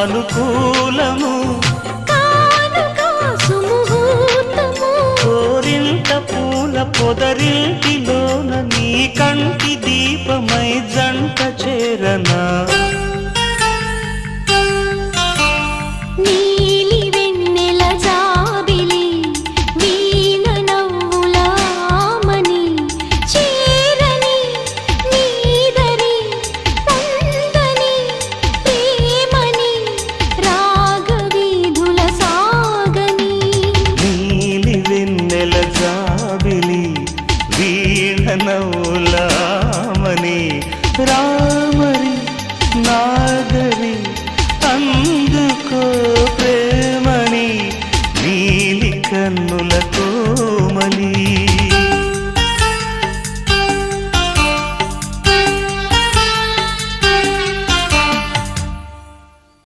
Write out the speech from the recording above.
సానుకూలము కోరింత పూల పొదరింటిలోన నీ కంటి దీపమై జంట చేరనా? వేల జాబిలి వీణనౌలామణి రామరి నాగరి అందుకో ప్రేమని నీలి కన్నుల కోమలి